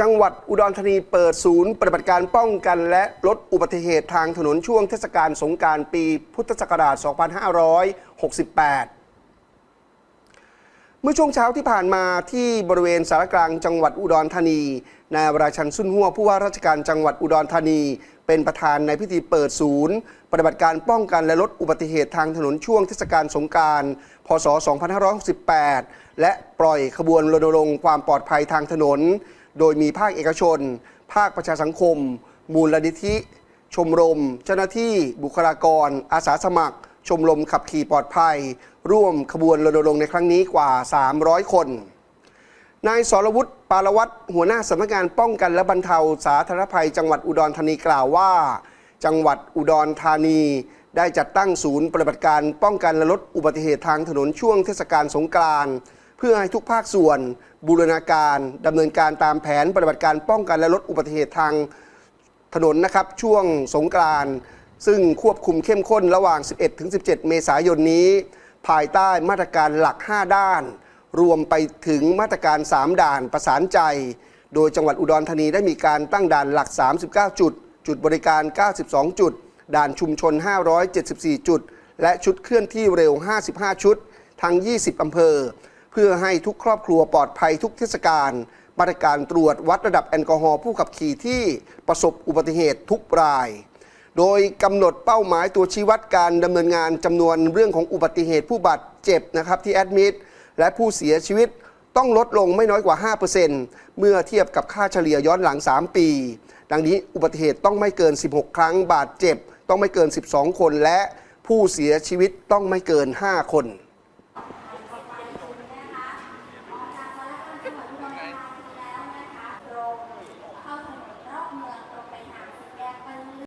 จังหวัดอุดรธานีเปิดศูนย์ปฏิบัติการป้องกันและลดอุบัติเหตุทางถนนช่วงเทศกาลสงการปีพุทธศักราช 2568 เมื่อช่วงเช้าที่ผ่านมาที่บริเวณสารกลางจังหวัดอุดรธานีนายวราชันสุนหัวผู้ว่าราชการจังหวัดอุดรธานี เป็นประธานในพิธีเปิดศูนย์ ปฏิบัติการป้องกันและลดอุบัติเหตุทางถนนช่วงเทศกาลสงการ พศ 2568 และปล่อยขบวนรณรงค์ความปลอดภัยทางถนน โดยมีภาคเอกชน ภาคประชาสังคม มูลนิธิ ชมรม เจ้าหน้าที่บุคลากร อาสาสมัคร ชมรมขับขี่ปลอดภัย ร่วมขบวนรณรงค์ในครั้งนี้กว่า 300 คนนายสรวุฒิปารวัตรหัวหน้าสำนักงานป้องกันและบรรเทาสาธารณภัย จังหวัดอุดรธานีกล่าวว่า จังหวัดอุดรธานี ได้จัดตั้งศูนย์ปฏิบัติการป้องกันและลดอุบัติเหตุทางถนนช่วงเทศกาลสงกรานต์ พื่อให้ทุกภาคส่วนบูรณาการดำเนินการตามแผนปฏิบัติการป้องกันและลดอุบัติเหตุทางถนนนะครับช่วงสงกรานต์ซึ่งควบคุมเข้มข้นระหว่าง 11-17 เมษายนนี้ ภายใต้มาตรการหลัก 5 ด้าน รวมไปถึงมาตรการ 3 ด่านประสานใจ โดยจังหวัดอุดรธานีได้มีการตั้งด่านหลัก 39 จุด จุดบริการ 92 จุด ด่านชุมชน 574 จุด และชุดเคลื่อนที่เร็ว 55 ชุด ทั้ง 20 อำเภอ เพื่อให้ทุกครอบครัวปลอดภัยทุกเทศกาลมาตรการตรวจวัดระดับแอลกอฮอล์ผู้ขับขี่ที่ประสบอุบัติเหตุทุกราย โดยกำหนดเป้าหมายตัวชี้วัดการดำเนินงานจำนวนเรื่องของอุบัติเหตุผู้บาดเจ็บนะครับที่แอดมิดและผู้เสียชีวิตต้องลดลงไม่น้อยกว่า 5%เมื่อเทียบกับค่าเฉลี่ยย้อนหลัง 3 ปี ดังนี้อุบัติเหตุต้องไม่เกิน 16 ครั้งบาดเจ็บ ต้องไม่เกิน 12 คนและผู้เสียชีวิตต้องไม่เกิน 5 คน